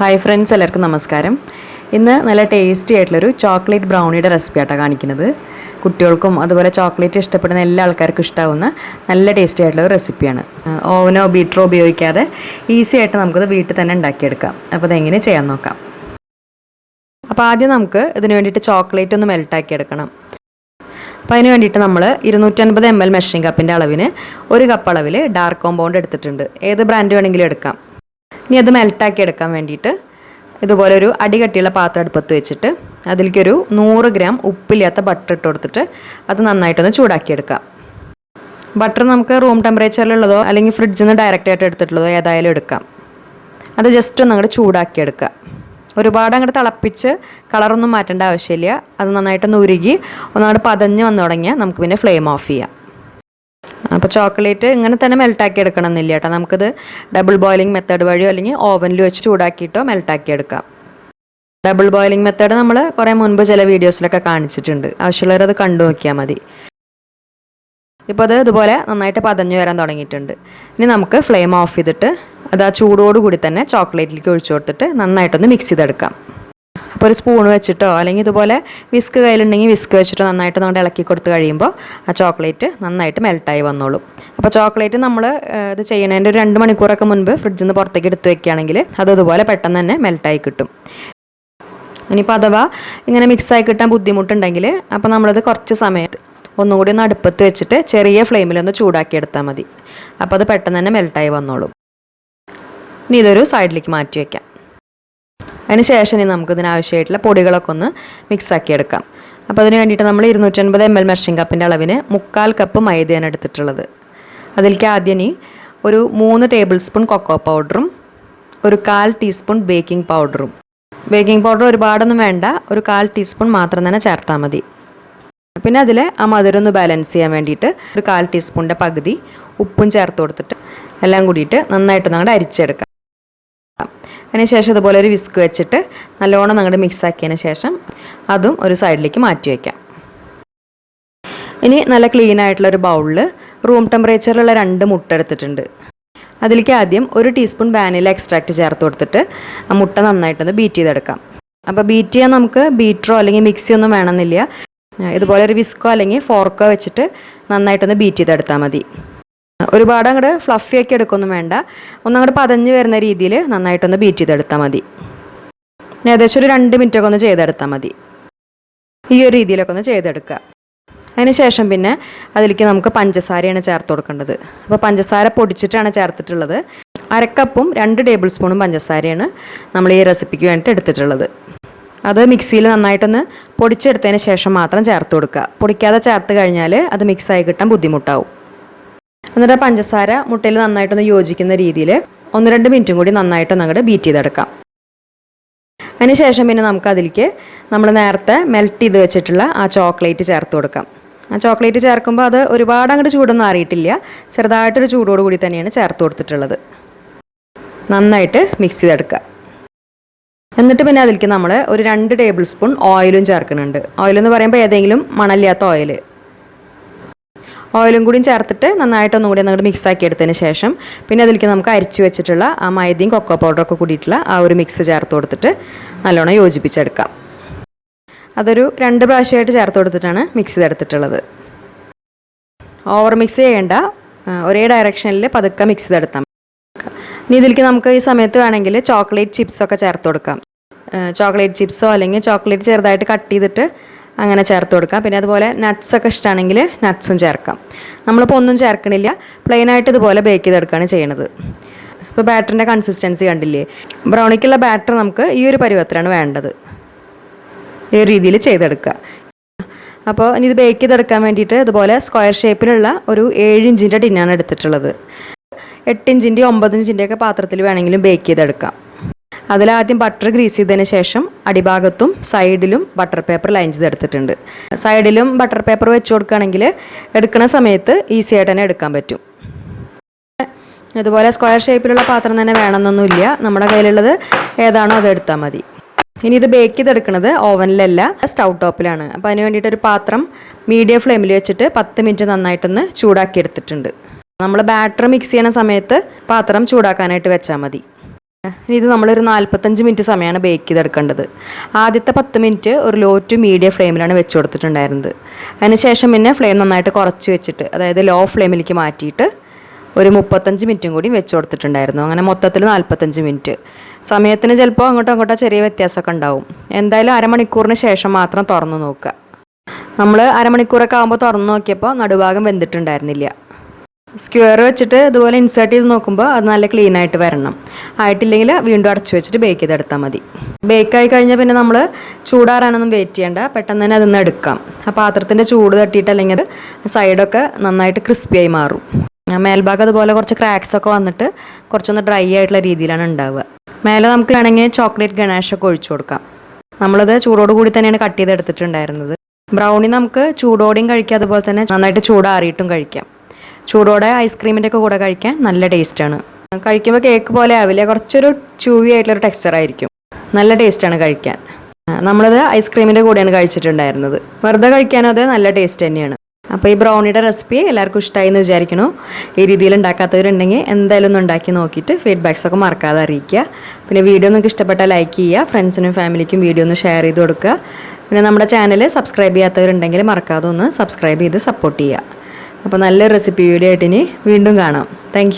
Hi friends എല്ലാവർക്കും നമസ്കാരം. ഇന്ന് നല്ല ടേസ്റ്റി ആയിട്ടുള്ളൊരു ചോക്ലേറ്റ് ബ്രൗണിയുടെ റെസിപ്പി ആയിട്ടാണ് കാണിക്കുന്നത്. കുട്ടികൾക്കും അതുപോലെ ചോക്ലേറ്റ് ഇഷ്ടപ്പെടുന്ന എല്ലാ ആൾക്കാർക്കും ഇഷ്ടാവുന്ന നല്ല ടേസ്റ്റി ആയിട്ടുള്ള ഒരു റെസിപ്പിയാണ് ഓവനോ ബീറ്ററോ ഉപയോഗിക്കാതെ ഈസി ആയിട്ട് നമുക്കത് വീട്ടിൽ തന്നെ ഉണ്ടാക്കിയെടുക്കാം. അപ്പോൾ അതെങ്ങനെ ചെയ്യാൻ നോക്കാം. അപ്പോൾ ആദ്യം നമുക്ക് ഇതിന് വേണ്ടിയിട്ട് ചോക്ലേറ്റ് ഒന്ന് മെൽട്ടാക്കി എടുക്കണം. അപ്പോൾ അതിന് വേണ്ടിയിട്ട് നമ്മൾ ഇരുന്നൂറ്റൻപത് എം എൽ മെഷറിംഗ് കപ്പിന്റെ അളവിന് ഒരു കപ്പ് അളവിൽ ഡാർക്ക് കോമ്പൗണ്ട് എടുത്തിട്ടുണ്ട്. ഏത് ബ്രാൻഡ് വേണമെങ്കിലും എടുക്കാം. ഇനി അത് മെൽട്ടാക്കി എടുക്കാൻ വേണ്ടിയിട്ട് ഇതുപോലെ ഒരു അടികട്ടിയുള്ള പാത്രം അടുപ്പത്ത് വെച്ചിട്ട് അതിലേക്കൊരു നൂറ് ഗ്രാം ഉപ്പില്ലാത്ത ബട്ടർ ഇട്ട് കൊടുത്തിട്ട് അത് നന്നായിട്ടൊന്ന് ചൂടാക്കിയെടുക്കാം ബട്ടർ നമുക്ക് റൂം ടെമ്പറേച്ചറിലുള്ളതോ അല്ലെങ്കിൽ ഫ്രിഡ്ജിൽ നിന്ന് ഡയറക്റ്റ് ആയിട്ട് എടുത്തിട്ടുള്ളതോ ഏതായാലും എടുക്കാം. അത് ജസ്റ്റ് ഒന്ന് അങ്ങോട്ട് ചൂടാക്കിയെടുക്കുക ഒരുപാട് അങ്ങോട്ട് തിളപ്പിച്ച് കളറൊന്നും മാറ്റേണ്ട ആവശ്യമില്ല. അത് നന്നായിട്ടൊന്ന് ഉരുകി ഒന്നങ്ങോട്ട് പതഞ്ഞ് വന്നു തുടങ്ങിയാൽ നമുക്ക് പിന്നെ ഫ്ലെയിം ഓഫ് ചെയ്യാം. അപ്പോൾ ചോക്ലേറ്റ് ഇങ്ങനെ തന്നെ മെൽട്ടാക്കി എടുക്കണം എന്നില്ല കേട്ടോ. നമുക്കിത് ഡബിൾ ബോയിലിംഗ് മെത്തേഡ് വഴിയോ അല്ലെങ്കിൽ ഓവനിൽ വെച്ച് ചൂടാക്കിയിട്ടോ മെൽട്ടാക്കി എടുക്കാം. ഡബിൾ ബോയിലിംഗ് മെത്തേഡ് നമ്മൾ കുറേ മുൻപ് ചില വീഡിയോസിലൊക്കെ കാണിച്ചിട്ടുണ്ട്. ആവശ്യമുള്ളവരത് കണ്ടു നോക്കിയാൽ മതി. ഇപ്പോൾ അത് ഇതുപോലെ നന്നായിട്ട് പതഞ്ഞു വരാൻ തുടങ്ങിയിട്ടുണ്ട്. ഇനി നമുക്ക് ഫ്ലെയിം ഓഫ് ചെയ്തിട്ട് അത് ആ ചൂടോടുകൂടി തന്നെ ചോക്ലേറ്റിലേക്ക് ഒഴിച്ചു കൊടുത്തിട്ട് നന്നായിട്ടൊന്ന് മിക്സ് ചെയ്തെടുക്കാം. അപ്പോൾ ഒരു സ്പൂൺ വെച്ചിട്ടോ അല്ലെങ്കിൽ ഇതുപോലെ വിസ്ക് കയ്യിലുണ്ടെങ്കിൽ വിസ്ക് വെച്ചിട്ട് നന്നായിട്ട് നമ്മുടെ ഇളക്കി കൊടുത്ത് കഴിയുമ്പോൾ ആ ചോക്ലേറ്റ് നന്നായിട്ട് മെൽട്ടായി വന്നോളും. അപ്പോൾ ചോക്ലേറ്റ് നമ്മൾ ഇത് ചെയ്യണതിന്റെ ഒരു രണ്ട് മണിക്കൂറൊക്കെ മുൻപ് ഫ്രിഡ്ജിൽ നിന്ന് പുറത്തേക്ക് എടുത്ത് വെക്കുകയാണെങ്കിൽ അത് ഇതുപോലെ പെട്ടെന്ന് തന്നെ മെൽട്ടായി കിട്ടും. ഇനിയിപ്പോൾ അഥവാ ഇങ്ങനെ മിക്സായി കിട്ടാൻ ബുദ്ധിമുട്ടുണ്ടെങ്കിൽ അപ്പോൾ നമ്മളത് കുറച്ച് സമയത്ത് ഒന്നുകൂടി ഒന്ന് അടുപ്പത്ത് വെച്ചിട്ട് ചെറിയ ഫ്ലെയിമിലൊന്ന് ചൂടാക്കി എടുത്താൽ മതി. അപ്പോൾ അത് പെട്ടെന്ന് തന്നെ മെൽട്ടായി വന്നോളും. ഇനി ഇതൊരു സൈഡിലേക്ക് മാറ്റി വയ്ക്കാം അതിന് ശേഷം ഇനി നമുക്ക് ഇതിനാവശ്യമായിട്ടുള്ള പൊടികളൊക്കെ ഒന്ന് മിക്സാക്കി എടുക്കാം അപ്പോൾ അതിന് വേണ്ടിയിട്ട് നമ്മൾ ഇരുന്നൂറ്റൻപത് എം എൽ മെഷീൻ കപ്പിന്റെ അളവിന് മുക്കാൽ കപ്പ് മൈദയാണ് എടുത്തിട്ടുള്ളത്. അതിലേക്ക് ആദ്യം ഒരു മൂന്ന് ടേബിൾ സ്പൂൺ കൊക്കോ പൗഡറും ഒരു കാൽ ടീസ്പൂൺ ബേക്കിംഗ് പൗഡറും ബേക്കിംഗ് പൗഡർ ഒരുപാടൊന്നും വേണ്ട ഒരു കാൽ ടീസ്പൂൺ മാത്രം തന്നെ ചേർത്താൽ മതി. പിന്നെ അതിൽ ആ മധുരം ഒന്ന് ബാലൻസ് ചെയ്യാൻ വേണ്ടിയിട്ട് ഒരു കാൽ ടീസ്പൂണിന്റെ പകുതി ഉപ്പും ചേർത്ത് കൊടുത്തിട്ട് എല്ലാം കൂടിയിട്ട് നന്നായിട്ട് അങ്ങോട്ട് അരിച്ചെടുക്കാം. അതിനുശേഷം ഇതുപോലെ ഒരു വിസ്ക് വെച്ചിട്ട് നല്ലോണം അങ്ങോട്ട് മിക്സ് ആക്കിയതിന് ശേഷം അതും ഒരു സൈഡിലേക്ക് മാറ്റി വയ്ക്കാം ഇനി നല്ല ക്ലീൻ ആയിട്ടുള്ള ഒരു ബൗളിൽ റൂം ടെമ്പറേച്ചറിലുള്ള രണ്ട് മുട്ട എടുത്തിട്ടുണ്ട്. അതിലേക്ക് ആദ്യം ഒരു ടീസ്പൂൺ വാനില എക്സ്ട്രാക്റ്റ് ചേർത്ത് കൊടുത്തിട്ട് ആ മുട്ട നന്നായിട്ടൊന്ന് ബീറ്റ് ചെയ്തെടുക്കാം. അപ്പോൾ ബീറ്റ് ചെയ്യാൻ നമുക്ക് ബീറ്ററോ അല്ലെങ്കിൽ മിക്സി ഒന്നും വേണമെന്നില്ല. ഇതുപോലെ ഒരു വിസ്കോ അല്ലെങ്കിൽ ഫോർക്കോ വെച്ചിട്ട് നന്നായിട്ടൊന്ന് ബീറ്റ് ചെയ്തെടുത്താൽ മതി. ഒരുപാട് അങ്ങോട്ട് ഫ്ലഫി ഒക്കെ എടുക്കൊന്നും വേണ്ട. ഒന്നങ്ങോട്ട് പതഞ്ഞ് വരുന്ന രീതിയിൽ നന്നായിട്ടൊന്ന് ബീറ്റ് ചെയ്തെടുത്താൽ മതി. ഏകദേശം ഒരു രണ്ട് മിനിറ്റൊക്കെ ഒന്ന് ചെയ്തെടുത്താൽ മതി. ഈ ഒരു രീതിയിലൊക്കെ ഒന്ന് ചെയ്തെടുക്കുക. അതിന് ശേഷം പിന്നെ അതിലേക്ക് നമുക്ക് പഞ്ചസാരയാണ് ചേർത്ത് കൊടുക്കേണ്ടത്. അപ്പോൾ പഞ്ചസാര പൊടിച്ചിട്ടാണ് ചേർത്തിട്ടുള്ളത്. അരക്കപ്പും രണ്ട് ടേബിൾ സ്പൂണും പഞ്ചസാരയാണ് നമ്മൾ ഈ റെസിപ്പിക്ക് വേണ്ടിയിട്ട് എടുത്തിട്ടുള്ളത്. അത് മിക്സിയിൽ നന്നായിട്ടൊന്ന് പൊടിച്ചെടുത്തതിന് ശേഷം മാത്രം ചേർത്ത് കൊടുക്കുക. പൊടിക്കാതെ ചേർത്ത് കഴിഞ്ഞാൽ അത് മിക്സായി കിട്ടാൻ ബുദ്ധിമുട്ടാവും. എന്നിട്ട് പഞ്ചസാര മുട്ടയിൽ നന്നായിട്ടൊന്ന് യോജിക്കുന്ന രീതിയിൽ ഒന്ന് രണ്ട് മിനിറ്റും കൂടി നന്നായിട്ടൊന്ന് അങ്ങോട്ട് ബീറ്റ് ചെയ്തെടുക്കാം. അതിനുശേഷം പിന്നെ നമുക്ക് അതിലേക്ക് നമ്മൾ നേരത്തെ മെൽറ്റ് ചെയ്ത് വെച്ചിട്ടുള്ള ആ ചോക്ലേറ്റ് ചേർത്ത് കൊടുക്കാം. ആ ചോക്ലേറ്റ് ചേർക്കുമ്പോൾ അത് ഒരുപാട് അങ്ങോട്ട് ചൂടൊന്നും അറിയിട്ടില്ല ചെറുതായിട്ടൊരു ചൂടോട് കൂടി തന്നെയാണ് ചേർത്ത് കൊടുത്തിട്ടുള്ളത്. നന്നായിട്ട് മിക്സ് ചെയ്തെടുക്കുക. എന്നിട്ട് പിന്നെ അതിലേക്ക് നമ്മൾ ഒരു രണ്ട് ടേബിൾ സ്പൂൺ ഓയിലും ചേർക്കുന്നുണ്ട്. ഓയിലെന്ന് പറയുമ്പോൾ ഏതെങ്കിലും മണലില്ലാത്ത ഓയിൽ ഓയിലും കൂടിയും ചേർത്തിട്ട് നന്നായിട്ടൊന്നും കൂടി അങ്ങോട്ട് മിക്സ് ആക്കി എടുത്തതിന് ശേഷം പിന്നെ അതിലേക്ക് നമുക്ക് അരിച്ചു വെച്ചിട്ടുള്ള ആ മൈദയും കൊക്കോ പൗഡറൊക്കെ കൂടിയിട്ടുള്ള ആ ഒരു മിക്സ് ചേർത്ത് കൊടുത്തിട്ട് നല്ലോണം യോജിപ്പിച്ചെടുക്കാം. അതൊരു രണ്ട് പ്രാവശ്യമായിട്ട് ചേർത്ത് കൊടുത്തിട്ടാണ് മിക്സ് ചെയ്തെടുത്തിട്ടുള്ളത്. ഓവർ മിക്സ് ചെയ്യേണ്ട ഒരേ ഡയറക്ഷനിൽ പതുക്കെ മിക്സ് ചെയ്തെടുത്താൽ ഇനി ഇതിലേക്ക് നമുക്ക് ഈ സമയത്ത് വേണമെങ്കിൽ ചോക്ലേറ്റ് ചിപ്സൊക്കെ ചേർത്ത് കൊടുക്കാം. ചോക്ലേറ്റ് ചിപ്സോ അല്ലെങ്കിൽ ചോക്ലേറ്റ് ചെറുതായിട്ട് കട്ട് ചെയ്തിട്ട് അങ്ങനെ ചേർത്ത് കൊടുക്കാം. പിന്നെ അതുപോലെ നട്ട്സ് ഒക്കെ ഇഷ്ടമാണെങ്കിൽ നട്ട്സും ചേർക്കാം. നമ്മളിപ്പോൾ ഒന്നും ചേർക്കണില്ല. പ്ലെയിനായിട്ട് ഇതുപോലെ ബേക്ക് ചെയ്തെടുക്കുകയാണ് ചെയ്യണത്. ഇപ്പോൾ ബാറ്ററിന്റെ കൺസിസ്റ്റൻസി കണ്ടില്ലേ? ബ്രൗണിക്കുള്ള ബാറ്റർ നമുക്ക് ഈ ഒരു പരുവത്തിലാണ് വേണ്ടത്. ഈ ഒരു രീതിയിൽ ചെയ്തെടുക്കുക. അപ്പോൾ ഇനി ഇത് ബേക്ക് ചെയ്തെടുക്കാൻ വേണ്ടിയിട്ട് ഇതുപോലെ സ്ക്വയർ ഷേപ്പിലുള്ള ഒരു ഏഴ് ഇഞ്ചിന്റെ ടിന്നാണ് എടുത്തിട്ടുള്ളത്. എട്ട് ഇഞ്ചിന്റെ ഒമ്പത് ഇഞ്ചിന്റെ പാത്രത്തിൽ വേണമെങ്കിലും ബേക്ക് ചെയ്തെടുക്കാം. അതിലാദ്യം ബട്ടർ ഗ്രീസ് ചെയ്തതിന് ശേഷം അടിഭാഗത്തും സൈഡിലും ബട്ടർ പേപ്പർ ലൈൻ ചെയ്തെടുത്തിട്ടുണ്ട്. സൈഡിലും ബട്ടർ പേപ്പർ വെച്ച് കൊടുക്കുകയാണെങ്കിൽ എടുക്കുന്ന സമയത്ത് ഈസി ആയിട്ട് തന്നെ എടുക്കാൻ പറ്റും. അതുപോലെ സ്ക്വയർ ഷേപ്പിലുള്ള പാത്രം തന്നെ വേണമെന്നൊന്നുമില്ല. നമ്മുടെ കയ്യിലുള്ളത് ഏതാണോ അതെടുത്താൽ മതി. ഇനി ഇത് ബേക്ക് ചെയ്തെടുക്കുന്നത് ഓവനിലല്ല സ്റ്റൗ ടോപ്പിലാണ് അപ്പോൾ അതിന് വേണ്ടിയിട്ട് ഒരു പാത്രം മീഡിയം ഫ്ലെയിമിൽ വെച്ചിട്ട് പത്ത് മിനിറ്റ് നന്നായിട്ടൊന്ന് ചൂടാക്കി എടുത്തിട്ടുണ്ട് നമ്മൾ ബാറ്റർ മിക്സ് ചെയ്യുന്ന സമയത്ത് പാത്രം ചൂടാക്കാനായിട്ട് വെച്ചാൽ മതി. ഇത് നമ്മളൊരു നാൽപ്പത്തഞ്ച് മിനിറ്റ് സമയമാണ് ബേക്ക് ചെയ്തെടുക്കേണ്ടത്. ആദ്യത്തെ പത്ത് മിനിറ്റ് ഒരു ലോ ടു മീഡിയം ഫ്ലെയിമിലാണ് വെച്ച് കൊടുത്തിട്ടുണ്ടായിരുന്നത്. അതിനുശേഷം പിന്നെ ഫ്ലെയിം നന്നായിട്ട് കുറച്ച് വെച്ചിട്ട് അതായത് ലോ ഫ്ലെയിമിലേക്ക് മാറ്റിയിട്ട് ഒരു മുപ്പത്തഞ്ച് മിനിറ്റും കൂടി വെച്ച് കൊടുത്തിട്ടുണ്ടായിരുന്നു. അങ്ങനെ മൊത്തത്തിൽ നാൽപ്പത്തഞ്ച് മിനിറ്റ്. സമയത്തിന് ചിലപ്പോൾ അങ്ങോട്ടും അങ്ങോട്ടോ ചെറിയ വ്യത്യാസമൊക്കെ ഉണ്ടാവും. എന്തായാലും അരമണിക്കൂറിന് ശേഷം മാത്രം തുറന്നു നോക്കുക. നമ്മൾ അരമണിക്കൂറൊക്കെ ആകുമ്പോൾ തുറന്നു നോക്കിയപ്പോൾ നടുഭാഗം വെന്തിട്ടുണ്ടായിരുന്നില്ല. സ്ക്വയർ വെച്ചിട്ട് ഇതുപോലെ ഇൻസേർട്ട് ചെയ്ത് നോക്കുമ്പോൾ അത് നല്ല ക്ലീൻ ആയിട്ട് വരണം. ആയിട്ടില്ലെങ്കിൽ വീണ്ടും അടച്ചു വെച്ചിട്ട് ബേക്ക് ചെയ്തെടുത്താൽ മതി. ബേക്ക് ആയി കഴിഞ്ഞാൽ പിന്നെ നമ്മൾ ചൂടാറാനൊന്നും വെയിറ്റ് ചെയ്യേണ്ട. പെട്ടെന്ന് തന്നെ അതിൽ നിന്ന് എടുക്കാം. ആ പാത്രത്തിന്റെ ചൂട് തട്ടിയിട്ട് അല്ലെങ്കിൽ സൈഡൊക്കെ നന്നായിട്ട് ക്രിസ്പിയായി മാറും. മേൽഭാഗം അതുപോലെ കുറച്ച് ക്രാക്സ് ഒക്കെ വന്നിട്ട് കുറച്ചൊന്ന് ഡ്രൈ ആയിട്ടുള്ള രീതിയിലാണ് ഉണ്ടാവുക. മേലെ നമുക്ക് വേണമെങ്കിൽ ചോക്ലേറ്റ് ഗണേഷൊക്കെ ഒഴിച്ചു കൊടുക്കാം. നമ്മളത് ചൂടോട് കൂടി തന്നെയാണ് കട്ട് ചെയ്തെടുത്തിട്ടുണ്ടായിരുന്നത്. ബ്രൗണി നമുക്ക് ചൂടോടെയും കഴിക്കാം. അതുപോലെ തന്നെ നന്നായിട്ട് ചൂടാറിയിട്ടും കഴിക്കാം. ചൂടോടെ ഐസ്ക്രീമിന്റെ ഒക്കെ കൂടെ കഴിക്കാൻ നല്ല ടേസ്റ്റാണ് കഴിക്കുമ്പോൾ കേക്ക് പോലെ ആവില്ല. കുറച്ചൊരു ചൂവി ആയിട്ടുള്ളൊരു ടെക്സ്ചർ ആയിരിക്കും. നല്ല ടേസ്റ്റാണ് കഴിക്കാൻ. നമ്മളത് ഐസ്ക്രീമിന്റെ കൂടെയാണ് കഴിച്ചിട്ടുണ്ടായിരുന്നത്. വെറുതെ കഴിക്കാനും അത് നല്ല ടേസ്റ്റ് തന്നെയാണ്. അപ്പോൾ ഈ ബ്രൗണിയുടെ റെസിപ്പി എല്ലാവർക്കും ഇഷ്ടമായി എന്ന് വിചാരിക്കണു ഈ രീതിയിൽ ഉണ്ടാക്കാത്തവരുണ്ടെങ്കിൽ എന്തായാലും ഒന്ന് ഉണ്ടാക്കി നോക്കിയിട്ട് ഫീഡ്ബാക്സ് ഒക്കെ മറക്കാതെ അറിയിക്കുക. പിന്നെ വീഡിയോ നിങ്ങൾക്ക് ഇഷ്ടപ്പെട്ടാൽ ലൈക്ക് ചെയ്യുക. ഫ്രണ്ട്സിനും ഫാമിലിക്കും വീഡിയോ ഒന്ന് ഷെയർ ചെയ്ത് കൊടുക്കുക. പിന്നെ നമ്മുടെ ചാനൽ സബ്സ്ക്രൈബ് ചെയ്യാത്തവരുണ്ടെങ്കിൽ മറക്കാതെ ഒന്ന് സബ്സ്ക്രൈബ് ചെയ്ത് സപ്പോർട്ട് ചെയ്യുക. അപ്പോൾ നല്ലൊരു റെസിപ്പി വീഡിയോ ആയിട്ട് ഇനി വീണ്ടും കാണാം. താങ്ക്